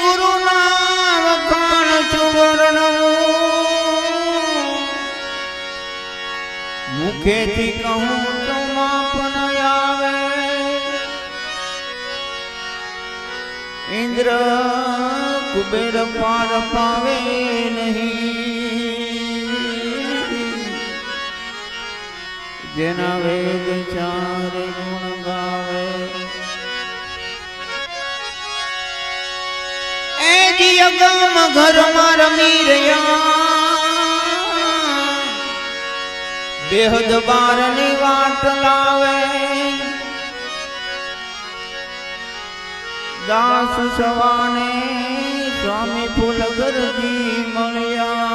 ગુરુના વખાણ સુવર્ણવું મુખેથી કહું તો માપ આવે ઇન્દ્ર કુબેર પાર પાવે નહીં. જેના વેદ ચારે એ ઘરમાં રમી રહ્યા. બેહદ બારની વાટ લાવે. દાસ સવાને સ્વામી ફૂલગરજી મળ્યા.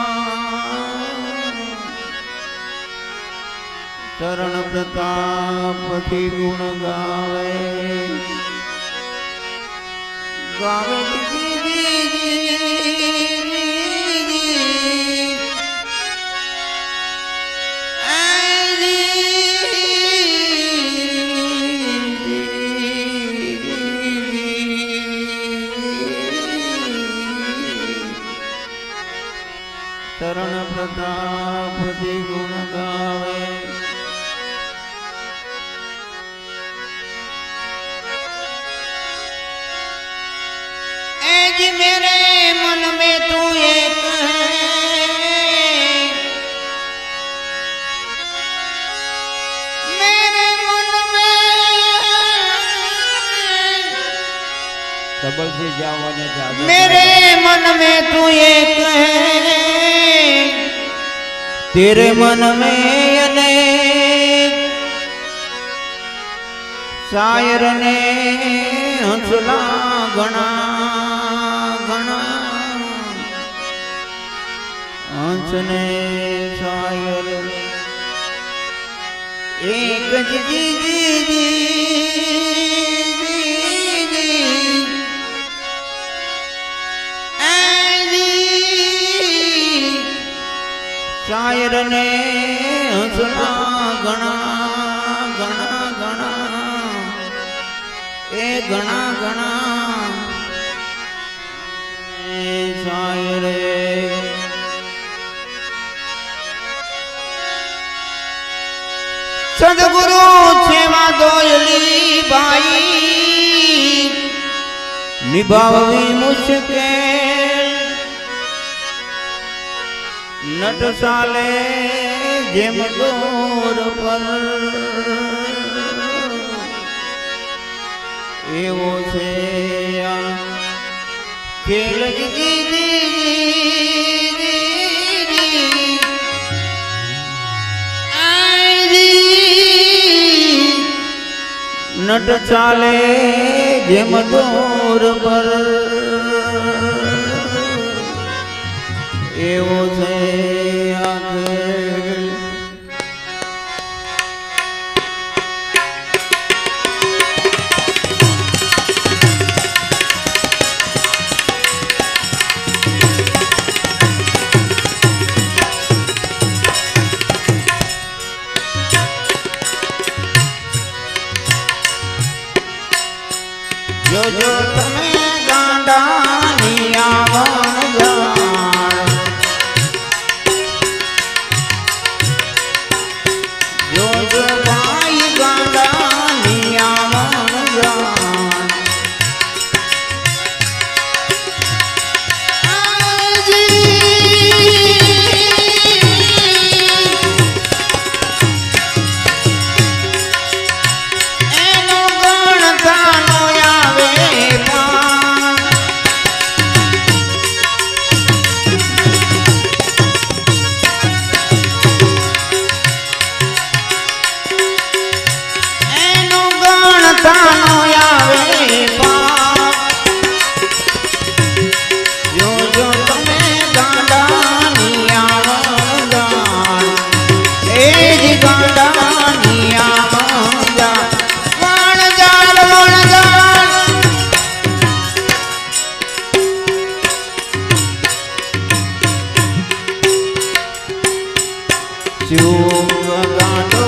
ચરણ પ્રતાપથી ગુણ ગાવે. ગાવે જી જી बल से जाओ मेरे मन में तू एक है। तेरे मन में शायर ने हंसला गणा गणा। हंस ने शायर, एक जी जी जी શાયર ને હંસલા ઘણા ઘણા ઘણા એ ઘણા ઘણા શાયરે સદગુરુ સેવા દોયલી ભાઈ નિભાવવી મુશ્કેલ નટ સાલે જેમ દોર પર એવો છે ખેલ. નટ ચાલે જેમ દોર પર ચૂપ ગાંડો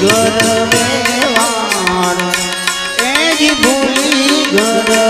ઘર વ્યવહાર એ જ ભૂલી ઘર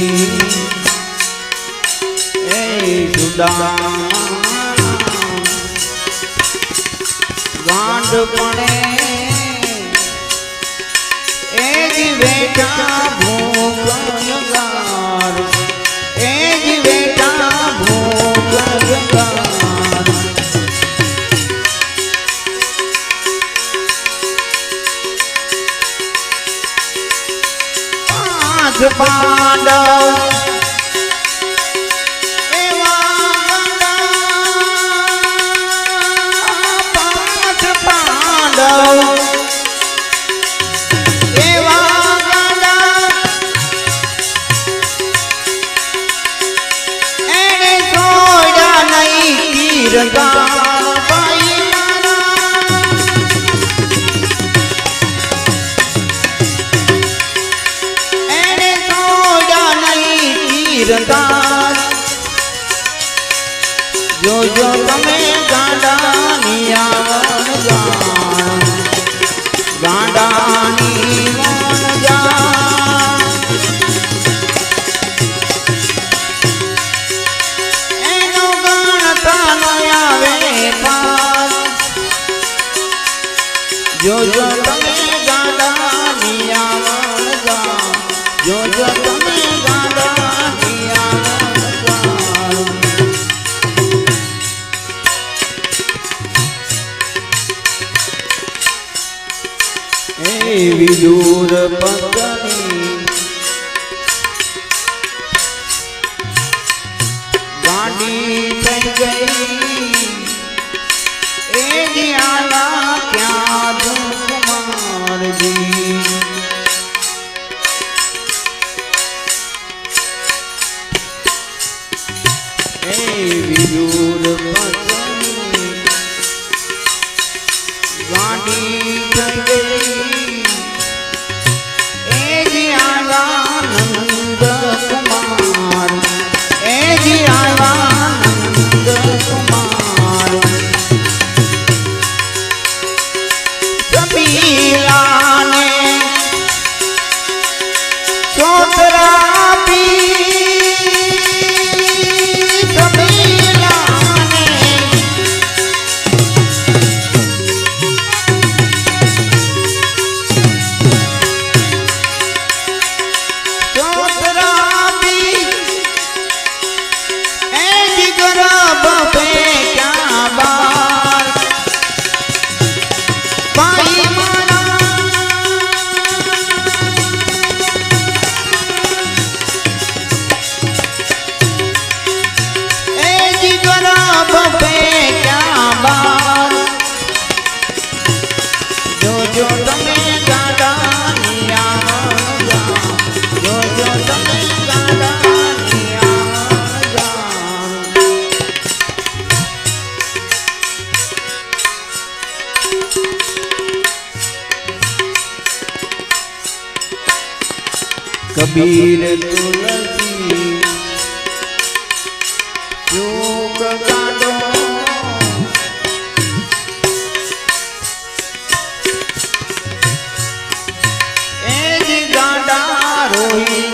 દાન ગાંડ પડે એ જ બેટા ભૂખ એ બેટા ભૂખ રોહી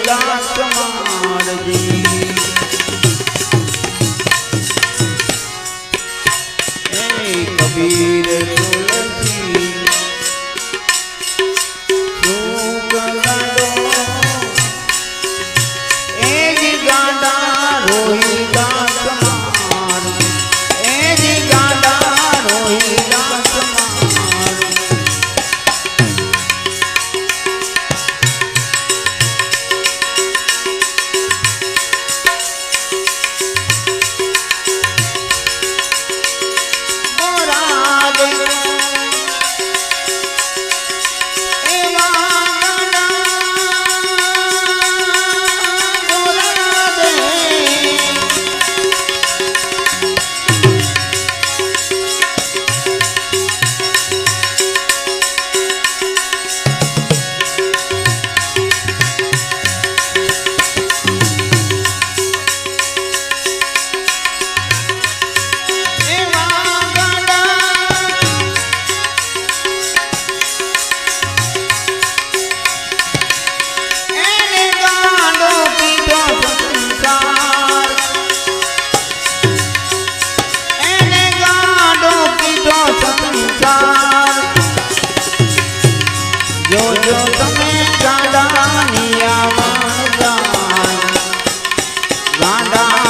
જો તમે ગાડાની ગાડા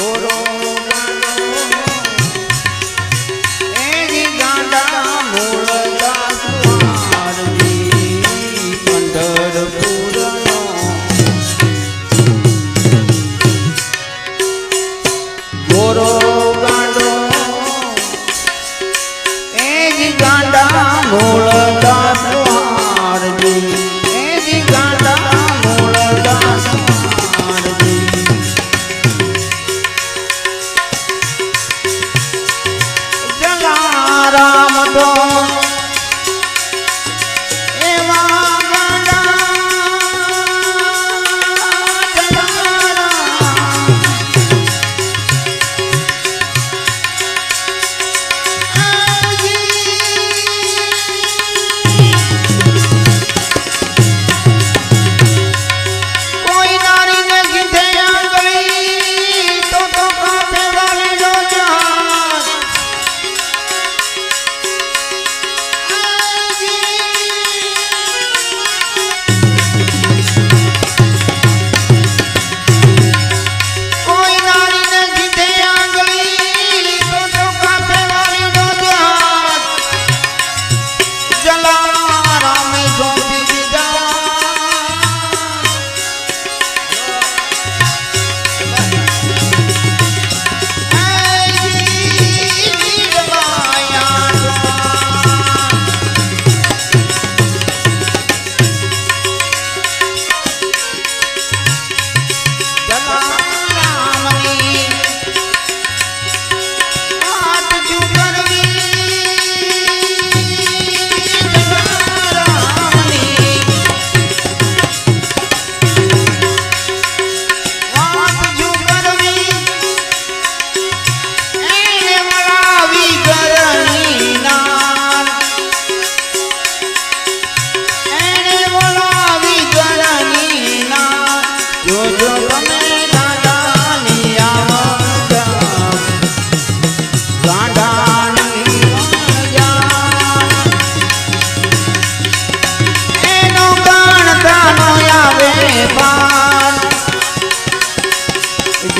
ગોરો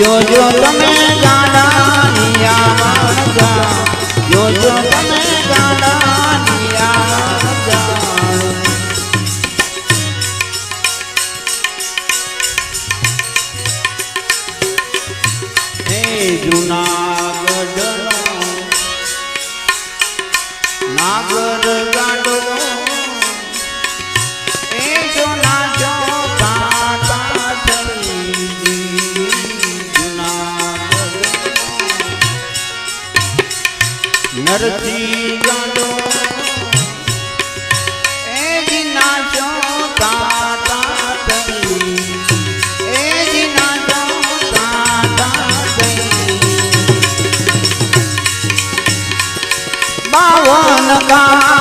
જોજો તમે ગાડાની જો તમે का